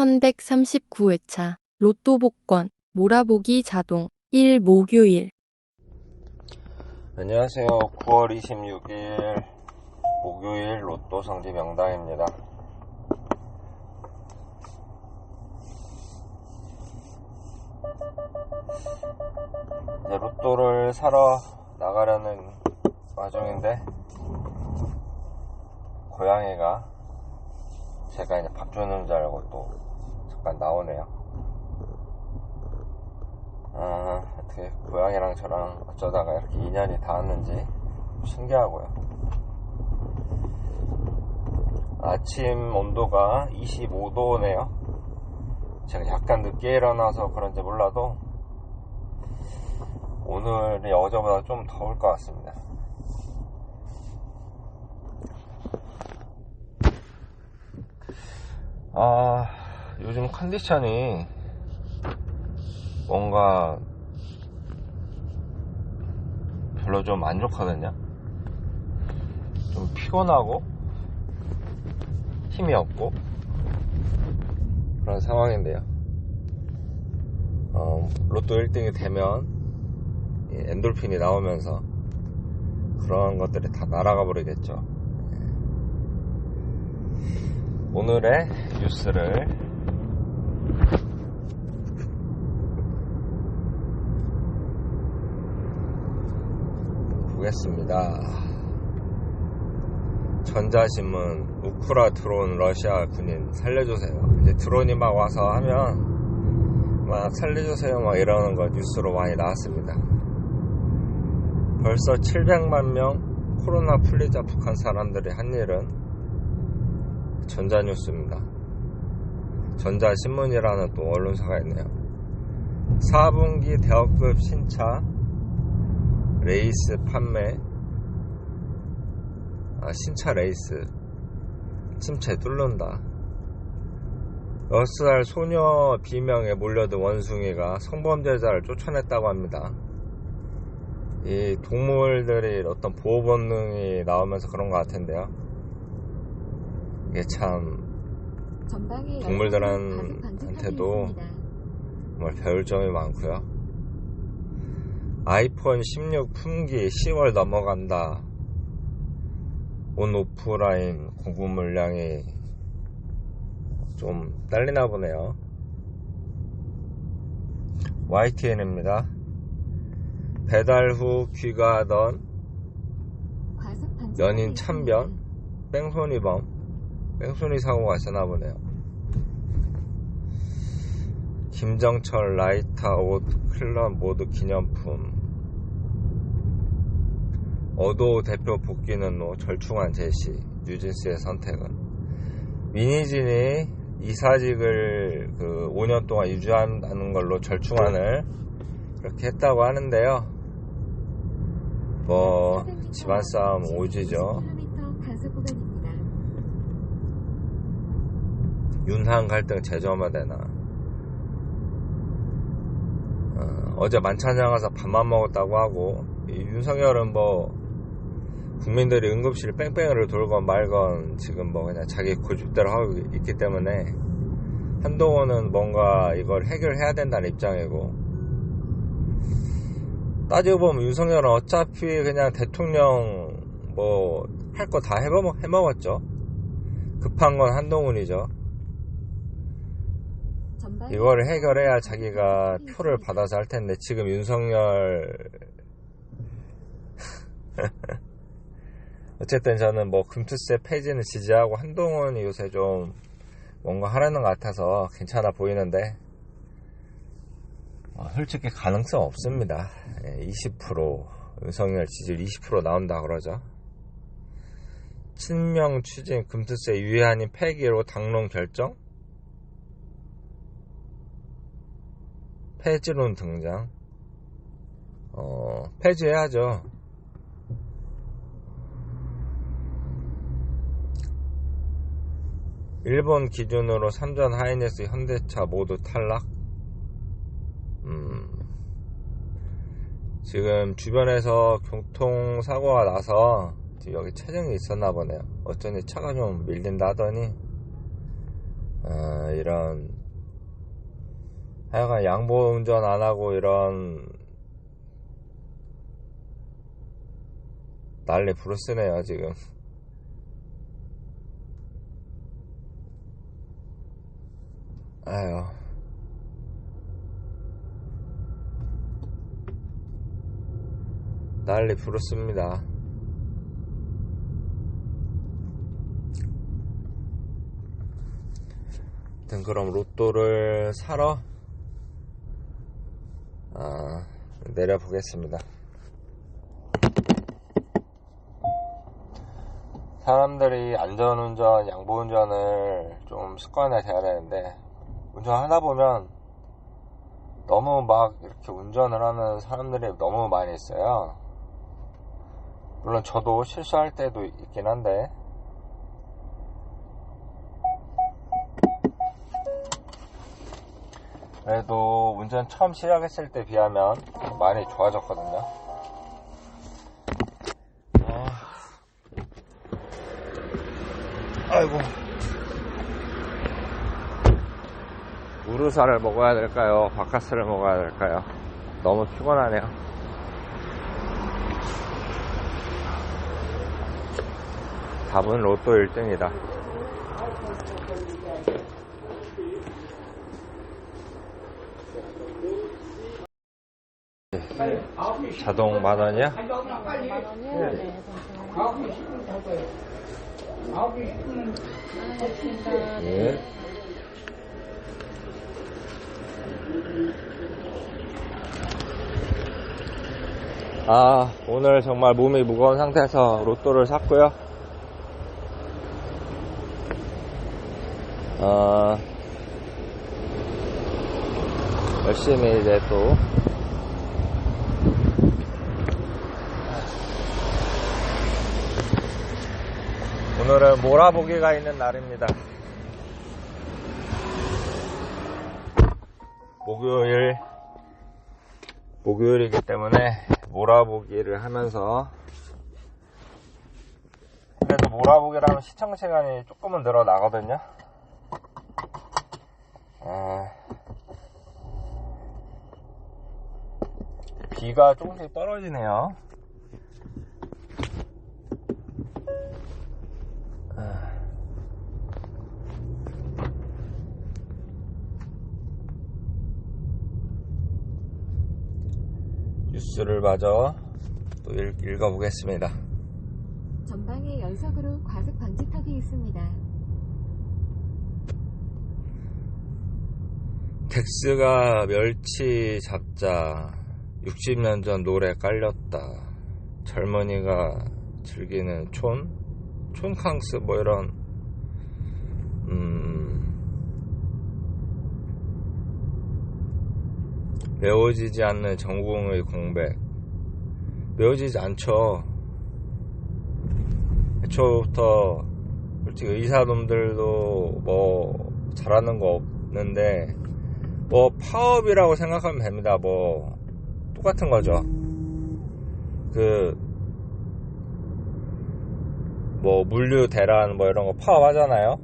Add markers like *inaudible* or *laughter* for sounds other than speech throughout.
1139회차 로또 복권 몰아보기 자동 1 목요일 안녕하세요. 9월 26일 목요일 로또 성지 명당입니다. 이제 로또를 사러 나가려는 와중인데 고양이가 제가 이제 밥 주는 줄 알고 또 잠깐 나오네요. 아, 어떻게 고양이랑 저랑 어쩌다가 이렇게 인연이 닿았는지 신기하고요. 아침 온도가 25도네요. 제가 약간 늦게 일어나서 그런지 몰라도 오늘이 어제보다 좀 더울 것 같습니다. 아, 요즘 컨디션이 뭔가 별로 좀 안 좋거든요. 좀 피곤하고 힘이 없고 그런 상황인데요. 어, 로또 1등이 되면 이 엔돌핀이 나오면서 그런 것들이 다 날아가 버리겠죠. 오늘의 뉴스를 보겠습니다. 전자신문 우크라 드론 러시아 군인 살려주세요. 이제 드론이 막 와서 하면 막 살려주세요 막 이러는 거 뉴스로 많이 나왔습니다. 벌써 700만 명 코로나 풀리자 북한 사람들이 한 일은 전자뉴스입니다. 전자신문이라는 또 언론사가 있네요. 4분기 대학급 신차 레이스 판매 아, 신차 레이스 침체 뚫는다. 6살 소녀 비명에 몰려든 원숭이가 성범죄자를 쫓아냈다고 합니다. 이 동물들이 어떤 보호 본능이 나오면서 그런 것 같은데요. 이게 참 동물들한테도 정말 배울 점이 많고요 아이폰 16 품기 10월 넘어간다. 온 오프라인 공급 물량이 좀 딸리나 보네요. YTN입니다. 배달 후 귀가하던 연인 참변, 뺑소니범, 뺑소니 사고가 있었나 보네요. 김정철 라이터 옷 클럽 모두 기념품. 어도 대표 복귀는 후 절충한 제시 뉴진스의 선택은. 미니진이 이사직을 그 5년 동안 유지한다는 걸로 절충안을 그렇게 했다고 하는데요. 뭐 집안 싸움 오지죠 윤한 갈등 재점화되나. 어 제 만찬장 가서 밥만 먹었다고 하고 윤석열은 뭐 국민들이 응급실 뺑뺑이를 돌건 말건 지금 뭐 그냥 자기 고집대로 하고 있기 때문에 한동훈은 뭔가 이걸 해결해야 된다는 입장이고 따지고 보면 윤석열은 어차피 그냥 대통령 뭐 할 거 다 해먹었죠. 급한 건 한동훈이죠 이거를 해결해야 자기가 표를 받아서 할 텐데 지금 윤석열 *laughs* 어쨌든 저는 뭐 금투세 폐지는 지지하고 한동훈이 요새 좀 뭔가 하라는 것 같아서 괜찮아 보이는데 어, 솔직히 가능성 없습니다. 20% 윤석열 지지율 20% 나온다 그러죠. 친명 추진 금투세 유예한인 폐기로 당론 결정 폐지론 등장. 어, 폐지해야죠. 일본 기준으로 삼전 하이네스 현대차 모두 탈락. 음, 지금 주변에서 교통사고가 나서 여기 차량이 있었나 보네요. 어쩐지 차가 좀 밀린다 하더니 어, 이런 하여간 양보 운전 안 하고 이런 난리 부르스네요 지금. 아유. 난리 부르습니다. 아무튼 그럼 로또를 사러 아, 내려보겠습니다. 사람들이 안전운전, 양보운전을 좀 습관화 돼야 되는데 운전하다 보면 너무 막 이렇게 운전을 하는 사람들이 너무 많이 있어요. 물론 저도 실수할 때도 있긴 한데 그래도 운전 처음 시작했을 때 비하면 많이 좋아졌거든요. 아... 아이고. 우루사를 먹어야 될까요? 바카스를 먹어야 될까요? 너무 피곤하네요. 답은 로또 1등이다. 자동 만 원이야? 네. 아, 오늘 정말 몸이 무거운 상태에서 로또를 샀고요. 어, 열심히 이제 또 오늘은 몰아보기가 있는 날입니다. 목요일, 목요일이기 때문에 몰아보기를 하면서 그래도 몰아보기를 하면 시청 시간이 조금은 늘어나거든요. 아, 비가 조금씩 떨어지네요. 마저 또 읽, 읽어보겠습니다. 전방에 연속으로 과속 방지턱이 있습니다. 덱스가 멸치 잡자 60년 전 노래 깔렸다 젊은이가 즐기는 촌 촌캉스 뭐 이런 음 메워지지 않는 전공의 공백 메워지지 않죠 애초부터 솔직히 의사놈들도 뭐 잘하는 거 없는데 뭐 파업이라고 생각하면 됩니다. 뭐 똑같은 거죠. 그 뭐 물류 대란 뭐 이런 거 파업하잖아요.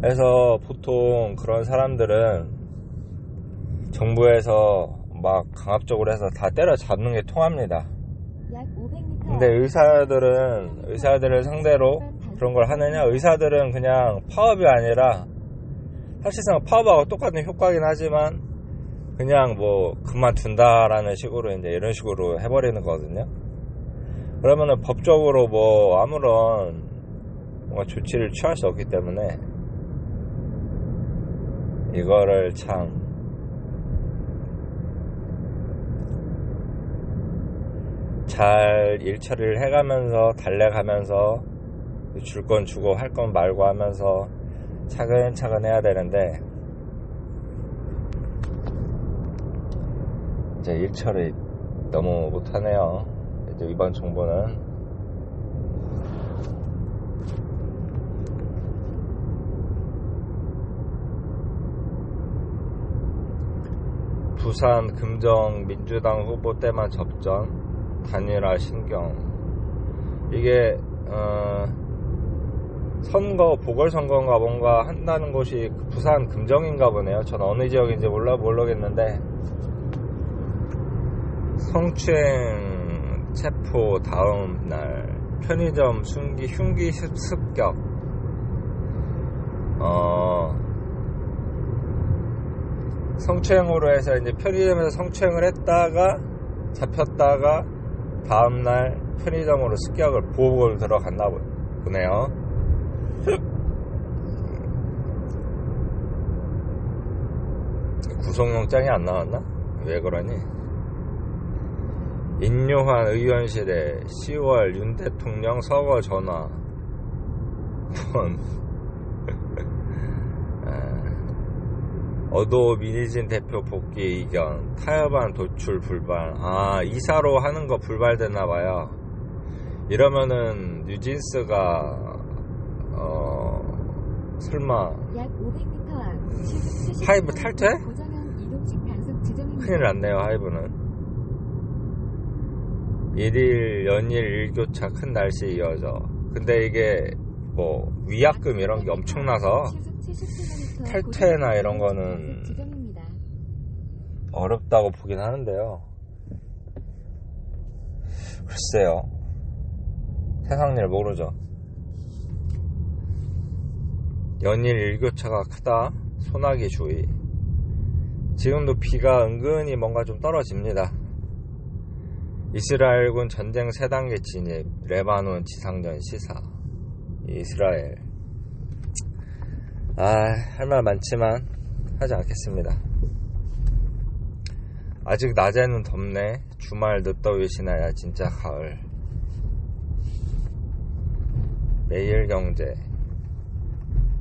그래서 보통 그런 사람들은 정부에서 막 강압적으로 해서 다 때려잡는 게 통합니다. 약 500m. 근데 의사들은 의사들을 상대로 그런 걸 하느냐? 의사들은 그냥 파업이 아니라 사실상 파업하고 똑같은 효과긴 하지만 그냥 뭐 그만둔다라는 식으로 이제 이런 식으로 해버리는 거거든요. 그러면은 법적으로 뭐 아무런 뭔가 조치를 취할 수 없기 때문에 이거를 참 잘 일처리를 해가면서 달래가면서 줄 건 주고 할 건 말고 하면서 차근차근 해야 되는데 이제 일처리 너무 못하네요. 이제 이번 정부는 부산 금정 민주당 후보 때만 접전 단일화 신경. 이게 어 선거 보궐선거인가 뭔가 한다는 곳이 그 부산 금정인가 보네요. 전 어느 지역인지 몰라 모르겠는데. 성추행 체포 다음 날. 편의점 숨기 흉기 습- 습격. 어 성추행으로 해서 이제 편의점에서 성추행을 했다가 잡혔다가 다음날 편의점으로 습격을 보복을 들어갔나 보- 보네요. *laughs* 구속영장이 안 나왔나? 왜 그러니? 인요한 의원실에 10월 윤 대통령 서거 전화. 폰. 아, 어도 민희진 대표 복귀 의견. 타협안 도출 불발. 아, 이사로 하는 거 불발됐나 봐요. 이러면은 뉴진스가, 어, 설마 약 500m 앞 시속 70km 하이브 탈퇴? 큰일 났네요, 하이브는. 일일, 연일, 일교차 큰 날씨 이어져. 근데 이게, 뭐, 위약금 이런 게 엄청나서 시속 70km 탈퇴나 이런 거는. 어렵다고 보긴 하는데요. 글쎄요. 세상 일 모르죠. 연일 일교차가 크다. 소나기 주의. 지금도 비가 은근히 뭔가 좀 떨어집니다. 이스라엘군 전쟁 3단계 진입, 레바논 지상전 시사. 이스라엘. 아, 할 말 많지만 하지 않겠습니다. 아직 낮에는 덥네. 주말 늦더위 지나야 진짜 가을. 매일경제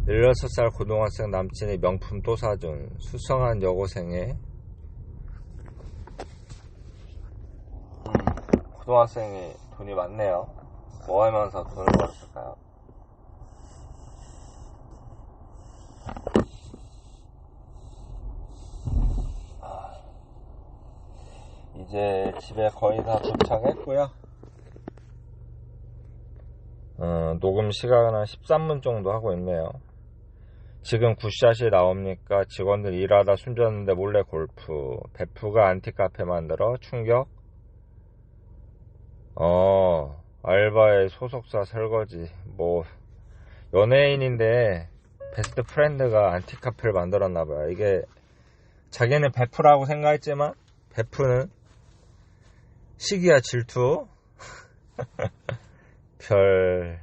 16살 고등학생 남친이 명품 또 사준 수성한 여고생의 음, 고등학생이 돈이 많네요. 뭐 하면서 돈을 벌었을까요? 이제 집에 거의 다 도착했고요. 어, 녹음 시간은 한 13분 정도 하고 있네요. 지금 굿샷이 나옵니까? 직원들 일하다 숨졌는데 몰래 골프. 베프가 안티카페 만들어 충격. 어, 알바의 소속사 설거지. 뭐, 연예인인데 베스트 프렌드가 안티카페를 만들었나봐요. 이게 자기는 베프라고 생각했지만 베프는 시기와 질투 *laughs* 별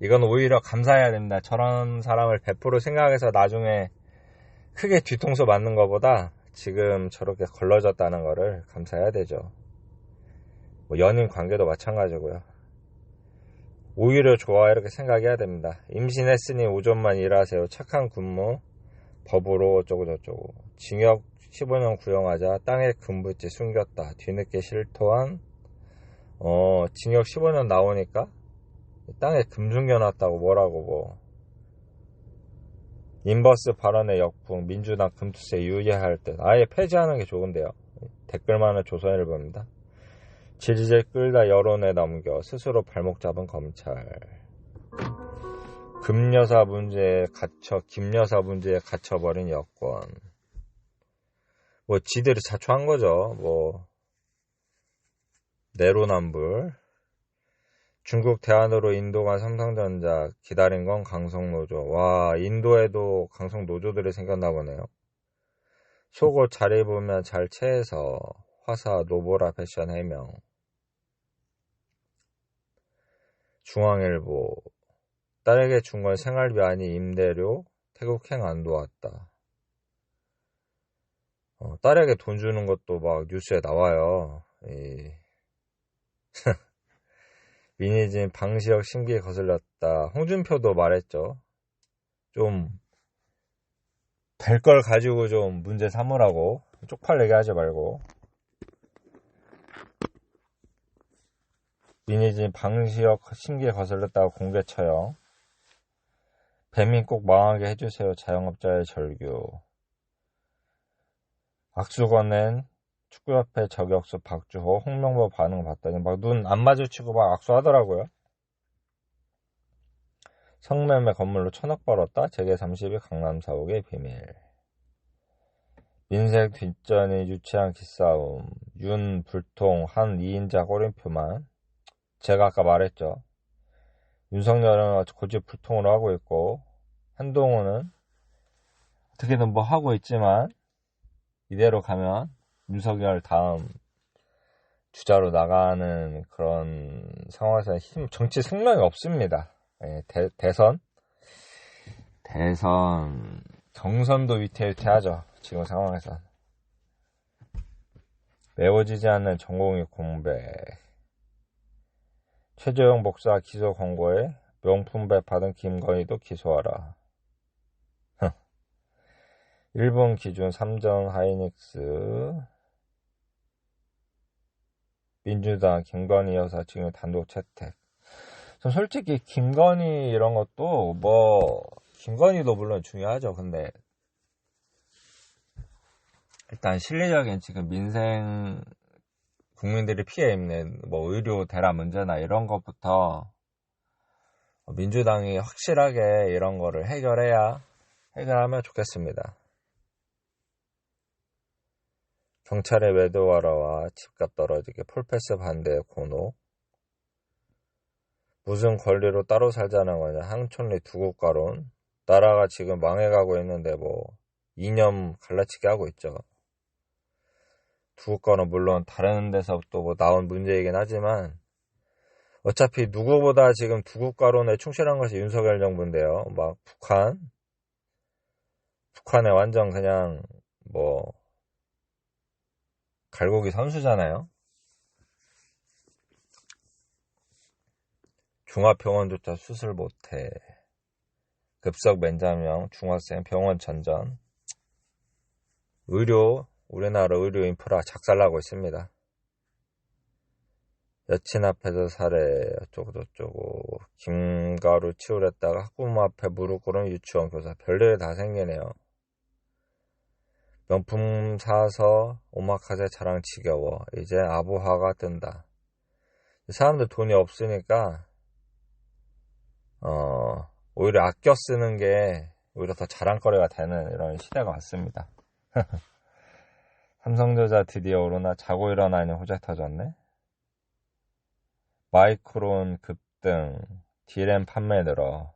이건 오히려 감사해야 됩니다. 저런 사람을 100% 생각해서 나중에 크게 뒤통수 맞는 것보다 지금 저렇게 걸러졌다는 거를 감사해야 되죠. 뭐 연인 관계도 마찬가지고요. 오히려 좋아 이렇게 생각해야 됩니다. 임신했으니 오전만 일하세요. 착한 근무 법으로 어쩌고 저쩌고 징역 15년 구형하자 땅에 금붙지 숨겼다. 뒤늦게 실토한 어 징역 15년 나오니까 땅에 금 숨겨놨다고 뭐라고 뭐. 인버스 발언의 역풍 민주당 금투세 유예할 듯. 아예 폐지하는 게 좋은데요. 댓글만은 조선일보입니다. 질질 끌다 여론에 넘겨 스스로 발목 잡은 검찰. 금여사 문제에 갇혀 김여사 문제에 갇혀버린 여권 뭐 지들이 자초한 거죠. 뭐 내로남불 중국 대안으로 인도 간 삼성전자 기다린 건 강성노조. 와 인도에도 강성노조들이 생겼나 보네요. 속옷 잘 입으면 잘 체해서 화사 노보라 패션 해명. 중앙일보. 딸에게 준 건 생활비 아니 임대료 태국행 안 도왔다 어, 딸에게 돈 주는 것도 막 뉴스에 나와요 이... *laughs* 민희진 방시혁 심기에 거슬렸다. 홍준표도 말했죠. 좀 될 걸 가지고 좀 문제 삼으라고 쪽팔리게 하지 말고 민희진 방시혁 심기에 거슬렸다고 공개 처형 배민 꼭 망하게 해주세요. 자영업자의 절규 악수건낸 축구협회 저격수 박주호, 홍명보 반응 봤더니 막 눈 안 마주치고 막 악수하더라고요. 성매매 건물로 천억 벌었다. 재계 30일 강남 사옥의 비밀. 민색 뒷전이 유치한 기싸움. 윤 불통 한 2인자 꼬림표만. 제가 아까 말했죠. 윤석열은 고집 불통으로 하고 있고 한동훈은 어떻게든 뭐 하고 있지만 이대로 가면 윤석열 다음 주자로 나가는 그런 상황에서 힘, 정치 생명이 없습니다. 예, 대, 대선 대선 경선도 위태위태하죠. 지금 상황에서 메워지지 않는 전공의 공백 최재형 목사 기소 권고에 명품 배 받은 김건희도 기소하라. 일본 기준 삼성 하이닉스 민주당 김건희 여사 지금 단독 채택. 전 솔직히 김건희 이런 것도 뭐 김건희도 물론 중요하죠. 근데 일단 실리적인 지금 민생 국민들이 피해 입는 뭐 의료 대란 문제나 이런 것부터 민주당이 확실하게 이런 거를 해결해야 해결하면 좋겠습니다. 경찰의 외도와라와 집값 떨어지게 폴패스 반대 고노 무슨 권리로 따로 살자는 거냐 항촌리 두 국가론 나라가 지금 망해가고 있는데 뭐 이념 갈라치기 하고 있죠. 두 국가는 물론 다른 데서 또 뭐 나온 문제이긴 하지만 어차피 누구보다 지금 두 국가론에 충실한 것이 윤석열 정부인데요. 막 북한 북한에 완전 그냥 뭐 갈고기 선수잖아요. 중화병원조차 수술 못해. 급석 맨자명, 중학생 병원 전전. 의료, 우리나라 의료 인프라 작살나고 있습니다. 여친 앞에서 살해, 어쩌고 저쩌고. 김가루 치우랬다가 학부모 앞에 무릎 꿇은 유치원 교사. 별일이 다 생기네요. 명품 사서 오마카세 자랑 지겨워. 이제 아부화가 뜬다. 사람들 돈이 없으니까 어, 오히려 아껴 쓰는 게 오히려 더 자랑거리가 되는 이런 시대가 왔습니다. *laughs* 삼성전자 드디어 오르나 자고 일어나니 호재 터졌네. 마이크론 급등, 디램 판매 늘어.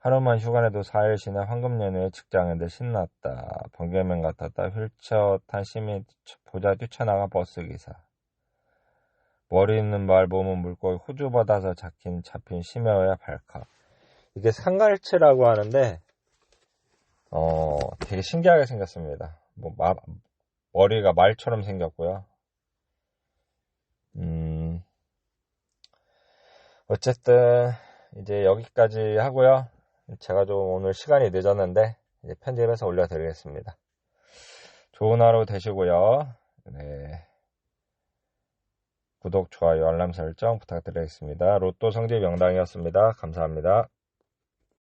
하루만 휴가 내도 4일 쉬는 황금 연휴에 직장인들 신났다. 번개맨 같았다. 휠체어 탄 시민 보자 뛰쳐나가 버스기사. 머리 있는 말 몸은 물고기 호주 바다서 잡힌 잡힌 심해어야 발카. 이게 상갈치라고 하는데 어 되게 신기하게 생겼습니다. 뭐 마, 머리가 말처럼 생겼고요. 음 어쨌든 이제 여기까지 하고요. 제가 좀 오늘 시간이 늦었는데 이제 편집해서 올려드리겠습니다. 좋은 하루 되시고요. 네. 구독, 좋아요, 알람 설정 부탁드리겠습니다. 로또 성지 명당이었습니다. 감사합니다.